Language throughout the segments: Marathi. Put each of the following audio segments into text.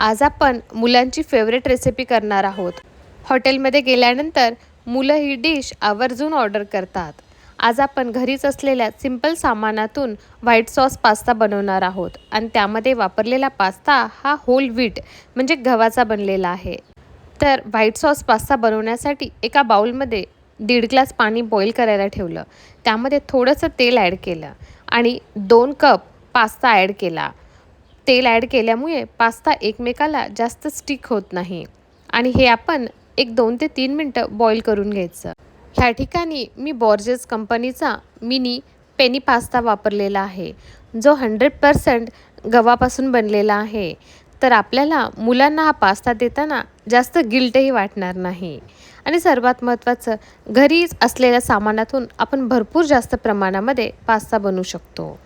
आज आपण मुलांची फेवरेट रेसिपी करणार आहोत. हॉटेलमध्ये गेल्यानंतर मुलं ही डिश आवर्जून ऑर्डर करतात. आज आपण घरीच असलेल्या सिंपल सामानातून व्हाईट सॉस पास्ता बनवणार आहोत. आणि त्यामध्ये वापरलेला पास्ता हा होल व्हीट म्हणजे गव्हाचा बनलेला आहे. तर व्हाईट सॉस पास्ता बनवण्यासाठी एका बाउलमध्ये दीड ग्लास पाणी बॉईल करायला ठेवलं. त्यामध्ये थोडंसं तेल ॲड केलं आणि दोन कप पास्ता ॲड केला. तेल ॲड केल्यामुळे पास्ता एकमेकाला जास्त स्टिक होत नाही. आणि हे आपण एक दोन ते तीन मिनटं बॉईल करून घ्यायचं. ह्या ठिकाणी मी बॉर्जेस कंपनीचा मिनी पेनी पास्ता वापरलेला आहे. जो हंड्रेड पर्सेंट गव्हापासून बनलेला आहे. तर आपल्याला मुलांना हा पास्ता देताना जास्त गिल्टही वाटणार नाही. आणि सर्वात महत्त्वाचं घरीच असलेल्या सामानातून आपण भरपूर जास्त प्रमाणामध्ये पास्ता बनवू शकतो.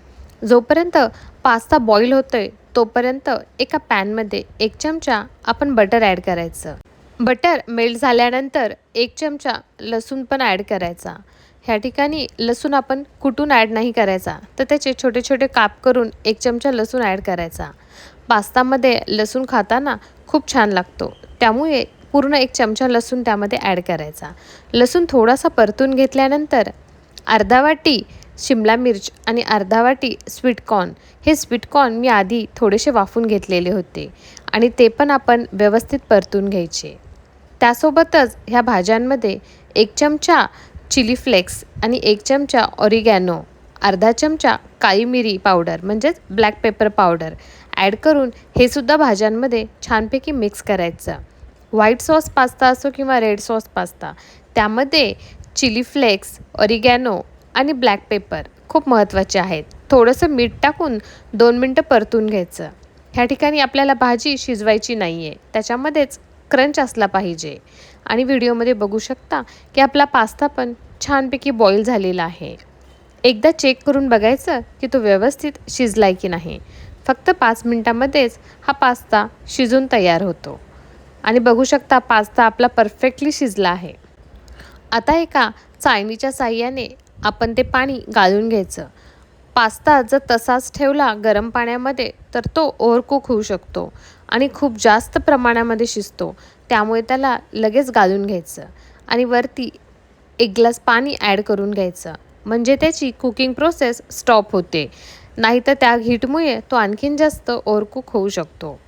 जोपर्यंत पास्ता बॉईल होतोय तोपर्यंत एका पॅनमध्ये एक चमचा आपण बटर ॲड करायचं. बटर मेल्ट झाल्यानंतर एक चमचा लसूण पण ॲड करायचा. ह्या ठिकाणी लसूण आपण कुटून ॲड नाही करायचा तर त्याचे छोटे छोटे काप करून एक चमचा लसूण ॲड करायचा. पास्तामध्ये लसूण खाताना खूप छान लागतो त्यामुळे पूर्ण एक चमचा लसूण त्यामध्ये ॲड करायचा. लसूण थोडासा परतून घेतल्यानंतर अर्धा वाटी शिमला मिर्च आणि अर्धा वाटी स्वीटकॉर्न हे स्वीटकॉर्न मी आधी थोडेसे वाफून घेतलेले होते आणि ते पण आपण व्यवस्थित परतून घ्यायचे. त्यासोबतच ह्या भाज्यांमध्ये एक चमचा चिली फ्लेक्स आणि एक चमचा ऑरिगॅनो अर्धा चमचा काळी मिरी पावडर म्हणजेच ब्लॅक पेपर पावडर ॲड करून हे सुद्धा भाज्यांमध्ये छानपैकी मिक्स करायचं. व्हाईट सॉस पास्ता असो किंवा रेड सॉस पास्ता त्यामध्ये चिली फ्लेक्स ऑरिगॅनो आणि ब्लॅक पेपर खूप महत्त्वाचे आहेत. थोडंसं मीठ टाकून दोन मिनटं परतून घ्यायचं. ह्या ठिकाणी आपल्याला भाजी शिजवायची नाही आहे त्याच्यामध्येच क्रंच असला पाहिजे. आणि व्हिडिओमध्ये बघू शकता की आपला पास्ता पण छानपैकी बॉईल झालेला आहे. एकदा चेक करून बघायचं की तो व्यवस्थित शिजला आहे की नाही. फक्त पाच मिनटामध्येच हा पास्ता शिजून तयार होतो. आणि बघू शकता पास्ता आपला परफेक्टली शिजला आहे. आता एका चाळणीच्या साह्याने आपण ते पाणी गाळून घ्यायचं. पास्ता जर तसाच ठेवला गरम पाण्यामध्ये तर तो ओव्हरकुक होऊ शकतो आणि खूप जास्त प्रमाणामध्ये शिजतो. त्यामुळे त्याला लगेच घालून घ्यायचं आणि वरती एक ग्लास पाणी ॲड करून घ्यायचं. म्हणजे त्याची कुकिंग प्रोसेस स्टॉप होते. नाहीतर त्या हीटमुळे तो आणखीन जास्त ओव्हरकुक होऊ शकतो.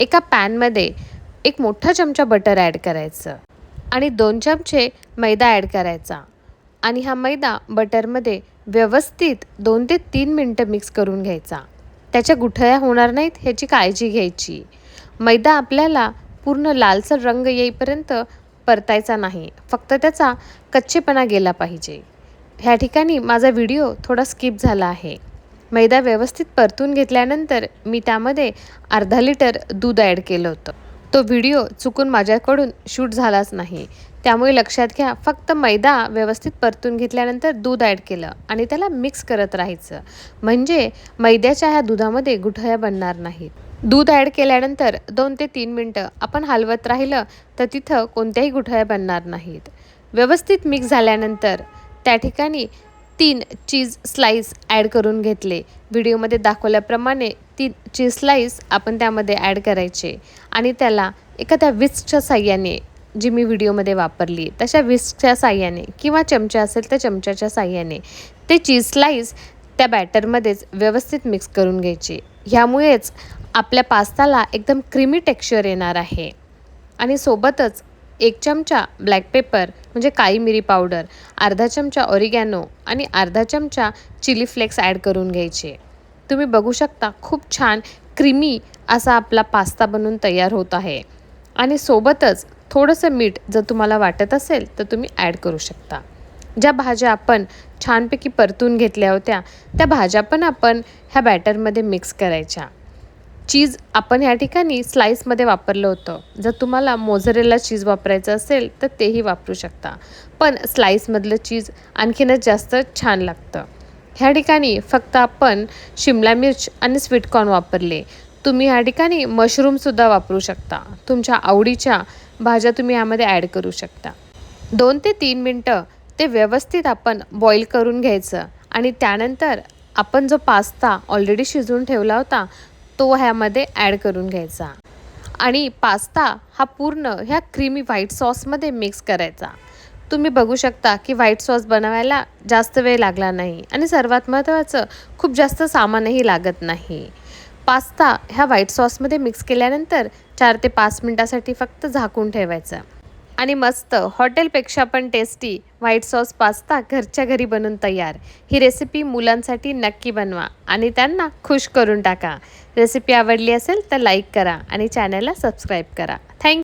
एका पॅनमध्ये एक मोठा चमचा बटर ॲड करायचं आणि दोन चमचे मैदा ॲड करायचा. आणि हा मैदा बटरमध्ये व्यवस्थित दोन ते तीन मिनटं मिक्स करून घ्यायचा. त्याच्या गुठळ्या होणार नाहीत ह्याची काळजी घ्यायची. मैदा आपल्याला पूर्ण लालसर रंग येईपर्यंत परतायचा नाही. फक्त त्याचा कच्चेपणा गेला पाहिजे. ह्या ठिकाणी माझा व्हिडिओ थोडा स्किप झाला आहे. मैदा व्यवस्थित परतून घेतल्यानंतर मी त्यामध्ये अर्धा लिटर दूध ॲड केलं होतं. तो व्हिडिओ चुकून माझ्याकडून शूट झालाच नाही. त्यामुळे लक्षात घ्या फक्त मैदा व्यवस्थित परतून घेतल्यानंतर दूध ॲड केलं आणि त्याला मिक्स करत राहायचं. म्हणजे मैद्याच्या ह्या दुधामध्ये गुठळ्या बनणार नाहीत. दूध ॲड केल्यानंतर दोन ते तीन मिनटं आपण हलवत राहिलं तर तिथं कोणत्याही गुठळ्या बनणार नाहीत. व्यवस्थित मिक्स झाल्यानंतर त्या ठिकाणी तीन चीज स्लाईस ॲड करून घेतले. व्हिडिओमध्ये दाखवल्याप्रमाणे तीन चीज स्लाईस आपण त्यामध्ये ॲड करायचे. आणि त्याला एखाद्या विस्कच्या साह्याने जी मी व्हिडिओमध्ये वापरली तशा विस्कच्या साह्याने किंवा चमचा असेल तर चमच्याच्या साह्याने ते चीज स्लाईस त्या बॅटरमध्येच व्यवस्थित मिक्स करून घ्यायचे. ह्यामुळेच आपल्या पास्ताला एकदम क्रीमी टेक्स्चर येणार आहे. आणि सोबतच एक चमचा ब्लॅक पेपर म्हणजे काळी मिरी पावडर अर्धा चमचा ऑरिगॅनो आणि अर्धा चमचा चिली फ्लेक्स ॲड करून घ्यायचे. तुम्ही बघू शकता खूप छान क्रीमी असा आपला पास्ता बनून तयार होत आहे. आणि सोबतच थोडंसं मीठ जर तुम्हाला वाटत असेल तर तुम्ही ॲड करू शकता. ज्या भाज्या आपण छानपैकी परतून घेतल्या होत्या त्या भाज्या पण आपण ह्या बॅटरमध्ये मिक्स करायच्या. चीज आपण ह्या ठिकाणी स्लाईसमध्ये वापरलं होतं. जर तुम्हाला मोझरेला चीज वापरायचं असेल तर तेही वापरू शकता. पण स्लाईसमधलं चीज आणखीनच जास्त छान लागतं. ह्या ठिकाणी फक्त आपण शिमला मिर्च आणि स्वीटकॉर्न वापरले. तुम्ही ह्या ठिकाणी मशरूमसुद्धा वापरू शकता. तुमच्या आवडीच्या भाज्या तुम्ही यामध्ये ॲड करू शकता. दोन ते तीन मिनटं ते व्यवस्थित आपण बॉईल करून घ्यायचं आणि त्यानंतर आपण जो पास्ता ऑलरेडी शिजवून ठेवला होता तो ह्यामध्ये ॲड करून घ्यायचा. आणि पास्ता हा पूर्ण ह्या क्रीमी व्हाईट सॉसमध्ये मिक्स करायचा. तुम्ही बघू शकता की व्हाईट सॉस बनवायला जास्त वेळ लागला नाही आणि सर्वात महत्त्वाचं खूप जास्त सामानही लागत नाही. पास्ता ह्या व्हाईट सॉसमध्ये मिक्स केल्यानंतर चार ते पाच मिनटासाठी फक्त झाकून ठेवायचं. आणि मस्त. हॉटेलपेक्षा पण टेस्टी व्हाईट सॉस पास्ता घरच्या घरी बनवून तयार. ही रेसिपी मुलांसाठी नक्की बनवा आणि त्यांना खुश करून टाका. रेसिपी आवडली असेल तर लाईक करा आणि चॅनलला सबस्क्राईब करा. थँक्यू